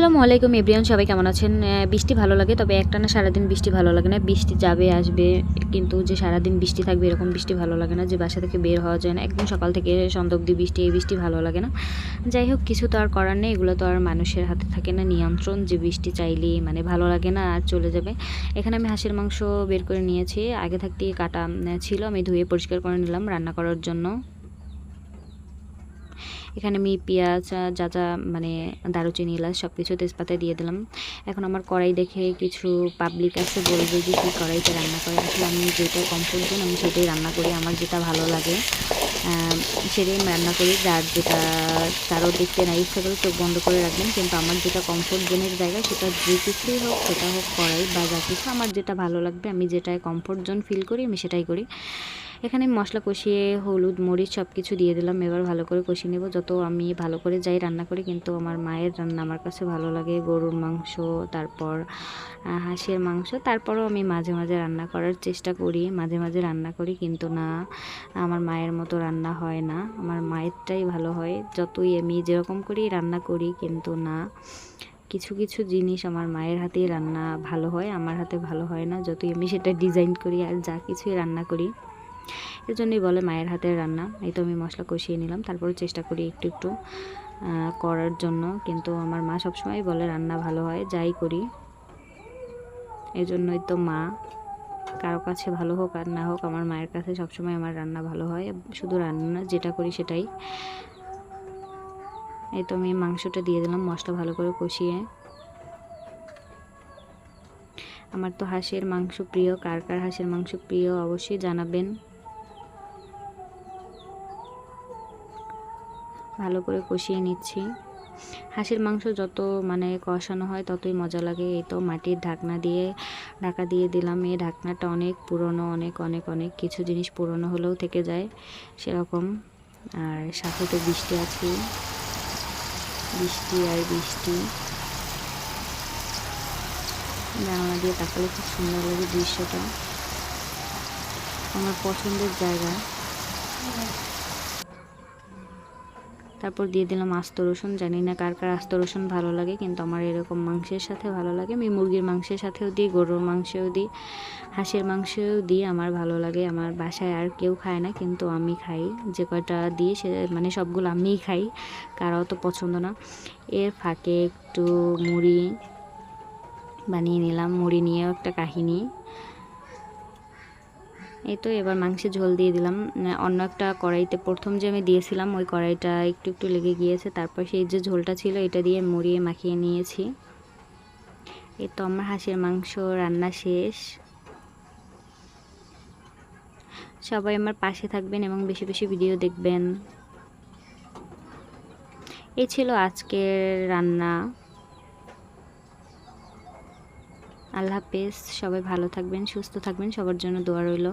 আসসালামু আলাইকুম এভরিয়ান সবাই কেমন আছেন? বৃষ্টি ভালো লাগে, তবে একটা না সারাদিন বৃষ্টি ভালো লাগে না। বৃষ্টি যাবে, আসবে, কিন্তু যে সারাদিন বৃষ্টি থাকবে এরকম বৃষ্টি ভালো লাগে না, যে বাসা থেকে বের হওয়া যায় না। একদম সকাল থেকে সন্ধ্যা অব্দি বৃষ্টি, এই বৃষ্টি ভালো লাগে না। যাই হোক, কিছু তো আর করার নেই, এগুলো তো আর মানুষের হাতে থাকে না, নিয়ন্ত্রণ যে বৃষ্টি চাইলেই মানে ভালো লাগে না, আর চলে যাবে। এখানে আমি হাঁসের মাংস বের করে নিয়েছি, আগে থাকতে কাটা ছিল, আমি ধুয়ে পরিষ্কার করে নিলাম রান্না করার জন্য। এখানে আমি পেঁয়াজ যা যা মানে দারুচিনি, এলাচ সব কিছু তেজপাতা দিয়ে দিলাম। এখন আমার কড়াই দেখে কিছু পাবলিক আছে, বলবে যে কী কড়াইতে রান্না করে। আসলে আমি যেটা কমফোর্ট জোন আমি সেটাই রান্না করি, আমার যেটা ভালো লাগে। সেটাই আমি রান্না করি। যার যেটা তারও দেখতে না ইচ্ছা করে চোখ বন্ধ করে রাখবেন, কিন্তু আমার যেটা কমফোর্ট জোনের জায়গা, সেটা যে কিছুই হোক, সেটা হোক কড়াই বা যা কিছু, আমার যেটা ভালো লাগবে, আমি যেটায় কমফোর্ট জোন ফিল করি, আমি সেটাই করি। এখানে মশলা কষিয়ে, হলুদ, মরিচ সব কিছু দিয়ে দিলাম। এবার ভালো করে কষিয়ে নেব। যত আমি ভালো করে যাই রান্না করি, কিন্তু আমার মায়ের রান্না আমার কাছে ভালো লাগে। গরুর মাংস, তারপর হাঁসের মাংস, তারপরও আমি মাঝে মাঝে রান্না করার চেষ্টা করি। মাঝে মাঝে রান্না করি, কিন্তু না, আমার মায়ের মতো রান্না হয় না। আমার মায়েরটাই ভালো হয়। যতই আমি যেরকম করি রান্না করি, কিন্তু না, কিছু কিছু জিনিস আমার মায়ের হাতেই রান্না ভালো হয়, আমার হাতে ভালো হয় না। যতই আমি সেটা ডিজাইন করি আর যা কিছুই রান্না করি এর জন্যই বলে মায়ের হাতের রান্না। এই তো আমি মশলা কষিয়ে নিলাম, তারপরে চেষ্টা করি একটু একটু করার জন্য। কিন্তু আমার মা সবসময় বলে রান্না ভালো হয়, যাই করি। এই জন্যই তো মা, কারও কাছে ভালো হোক আর না হোক, আমার মায়ের কাছে সবসময় আমার রান্না ভালো হয়। শুধু রান্না, যেটা করি সেটাই। এই তো আমি মাংসটা দিয়ে দিলাম, মশলা ভালো করে কষিয়ে। আমার তো হাঁসের মাংস প্রিয়, কার কার হাঁসের মাংস প্রিয় অবশ্যই জানাবেন। ভালো করে কষিয়ে নিচ্ছি। হাঁসের মাংস যত মানে কষানো হয় ততই মজা লাগে। এই তো মাটির ঢাকনা দিয়ে ঢাকা দিয়ে দিলাম। এই ঢাকনাটা অনেক পুরনো, অনেক অনেক অনেক কিছু জিনিস পুরনো হলেও থেকে যায় সেরকম। আর সাথে তো বৃষ্টি আছে বৃষ্টি আর বৃষ্টি। জানালা দিয়ে তাকালে খুব সুন্দর লাগে দৃশ্যটা। আমার পছন্দের জায়গা। তারপর দিয়ে দিলাম আস্ত রসুন। জানি না কার কার আস্ত রসুন ভালো লাগে, কিন্তু আমার এরকম মাংসের সাথে ভালো লাগে। আমি মুরগির মাংসের সাথেও দিই, গরুর মাংসেও দিই, হাঁসের মাংসও দিই, আমার ভালো লাগে। আমার বাসায় আর কেউ খায় না, কিন্তু আমি খাই। যে কয়টা দিই সে মানে সবগুলো আমিই খাই, কারও তো পছন্দ না। এর ফাঁকে একটু মুড়ি বানিয়ে নিলাম। মুড়ি নিয়েও একটা কাহিনী। এই তো এবার মাংসের ঝোল দিয়ে দিলাম। অন্য একটা কড়াইতে প্রথম যে আমি দিয়েছিলাম, ওই কড়াইটা একটু একটু লেগে গিয়েছে। তারপর সেই যে ঝোলটা ছিল, এটা দিয়ে মুড়িয়ে মাখিয়ে নিয়েছি। এই তো আমার হাঁসের মাংস রান্না শেষ। সবাই আমার পাশে থাকবেন এবং বেশি বেশি ভিডিও দেখবেন। এই ছিল আজকের রান্না। আল্লাহ হাফেজ সবাই ভালো থাকবেন সুস্থ থাকবেন সবার জন্য দোয়া রইল।